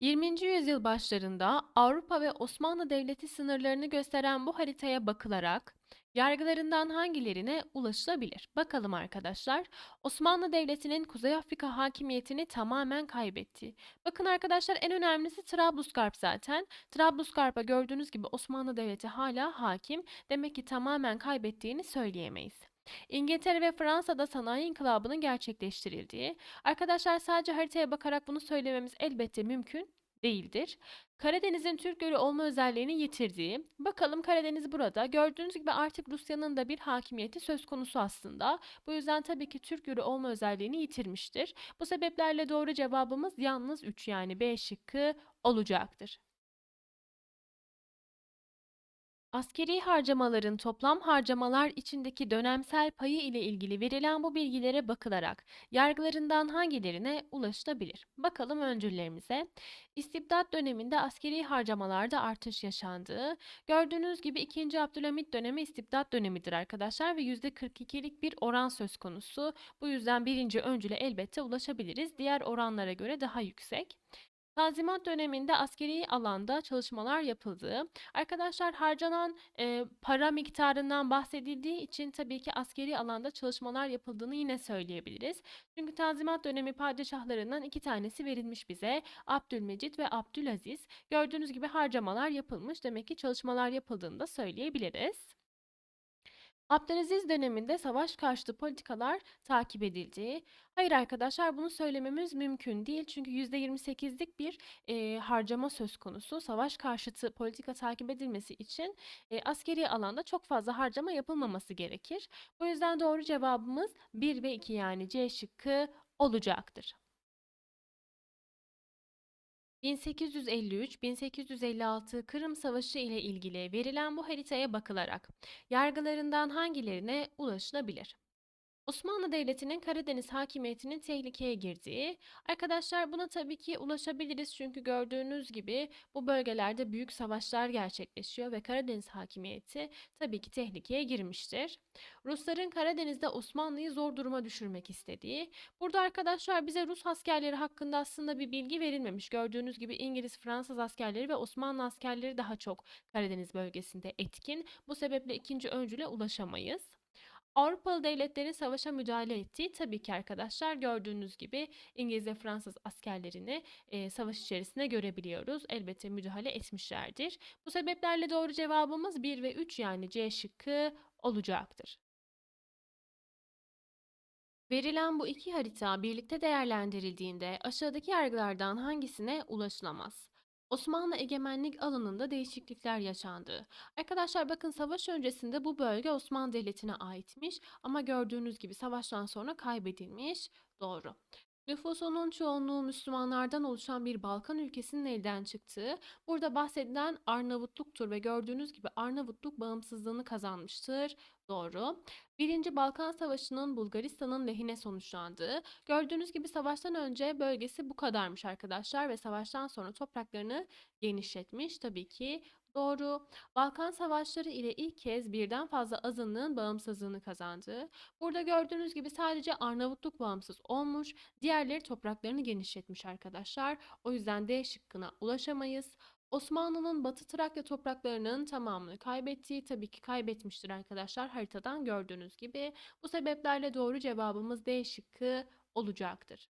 20. yüzyıl başlarında Avrupa ve Osmanlı Devleti sınırlarını gösteren bu haritaya bakılarak yargılarından hangilerine ulaşılabilir? Bakalım arkadaşlar. Osmanlı Devleti'nin Kuzey Afrika hakimiyetini tamamen kaybetti. Bakın arkadaşlar en önemlisi Trablusgarp zaten. Trablusgarp'a gördüğünüz gibi Osmanlı Devleti hala hakim. Demek ki tamamen kaybettiğini söyleyemeyiz. İngiltere ve Fransa'da sanayi inkılabının gerçekleştirildiği. Arkadaşlar sadece haritaya bakarak bunu söylememiz elbette mümkün değildir. Karadeniz'in Türk Gölü olma özelliğini yitirdiği. Bakalım Karadeniz burada. Gördüğünüz gibi artık Rusya'nın da bir hakimiyeti söz konusu aslında. Bu yüzden tabii ki Türk Gölü olma özelliğini yitirmiştir. Bu sebeplerle doğru cevabımız yalnız 3 yani B şıkkı olacaktır. Askeri harcamaların toplam harcamalar içindeki dönemsel payı ile ilgili verilen bu bilgilere bakılarak yargılarından hangilerine ulaşılabilir? Bakalım öncüllerimize. İstibdat döneminde askeri harcamalarda artış yaşandığı, gördüğünüz gibi 2. Abdülhamit dönemi istibdat dönemidir arkadaşlar ve %42'lik bir oran söz konusu. Bu yüzden birinci öncüle elbette ulaşabiliriz. Diğer oranlara göre daha yüksek. Tanzimat döneminde askeri alanda çalışmalar yapıldığı, arkadaşlar harcanan e, para miktarından bahsedildiği için tabii ki askeri alanda çalışmalar yapıldığını yine söyleyebiliriz. Çünkü Tanzimat dönemi padişahlarından iki tanesi verilmiş bize. Abdülmecit ve Abdülaziz. Gördüğünüz gibi harcamalar yapılmış. Demek ki çalışmalar yapıldığını da söyleyebiliriz. Abdülaziz döneminde savaş karşıtı politikalar takip edildi. Hayır arkadaşlar bunu söylememiz mümkün değil. Çünkü %28'lik bir e, harcama söz konusu. Savaş karşıtı politika takip edilmesi için e, askeri alanda çok fazla harcama yapılmaması gerekir. Bu yüzden doğru cevabımız 1 ve 2 yani C şıkkı olacaktır. 1853-1856 Kırım Savaşı ile ilgili verilen bu haritaya bakılarak yargılarından hangilerine ulaşılabilir? Osmanlı Devleti'nin Karadeniz hakimiyetinin tehlikeye girdiği. Arkadaşlar buna tabii ki ulaşabiliriz çünkü gördüğünüz gibi bu bölgelerde büyük savaşlar gerçekleşiyor ve Karadeniz hakimiyeti tabii ki tehlikeye girmiştir. Rusların Karadeniz'de Osmanlı'yı zor duruma düşürmek istediği. Burada arkadaşlar bize Rus askerleri hakkında aslında bir bilgi verilmemiş. Gördüğünüz gibi İngiliz, Fransız askerleri ve Osmanlı askerleri daha çok Karadeniz bölgesinde etkin. Bu sebeple ikinci öncüle ulaşamayız. Avrupalı devletlerin savaşa müdahale ettiği tabii ki arkadaşlar gördüğünüz gibi İngiliz ve Fransız askerlerini e, savaş içerisinde görebiliyoruz. Elbette müdahale etmişlerdir. Bu sebeplerle doğru cevabımız 1 ve 3 yani C şıkkı olacaktır. Verilen bu iki harita birlikte değerlendirildiğinde aşağıdaki yargılardan hangisine ulaşılamaz? Osmanlı egemenlik alanında değişiklikler yaşandı. Arkadaşlar bakın savaş öncesinde bu bölge Osmanlı Devleti'ne aitmiş ama gördüğünüz gibi savaştan sonra kaybedilmiş. Doğru. Nüfusunun çoğunluğu Müslümanlardan oluşan bir Balkan ülkesinin elden çıktığı, burada bahsedilen Arnavutluk'tur ve gördüğünüz gibi Arnavutluk bağımsızlığını kazanmıştır. Doğru. Birinci Balkan Savaşı'nın Bulgaristan'ın lehine sonuçlandığı, gördüğünüz gibi savaştan önce bölgesi bu kadarmış arkadaşlar ve savaştan sonra topraklarını genişletmiş tabii ki. Doğru. Balkan Savaşları ile ilk kez birden fazla azınlığın bağımsızlığını kazandı. Burada gördüğünüz gibi sadece Arnavutluk bağımsız olmuş, diğerleri topraklarını genişletmiş arkadaşlar. O yüzden D şıkkına ulaşamayız. Osmanlı'nın Batı Trakya topraklarının tamamını kaybettiği tabii ki kaybetmiştir arkadaşlar haritadan gördüğünüz gibi. Bu sebeplerle doğru cevabımız D şıkkı olacaktır.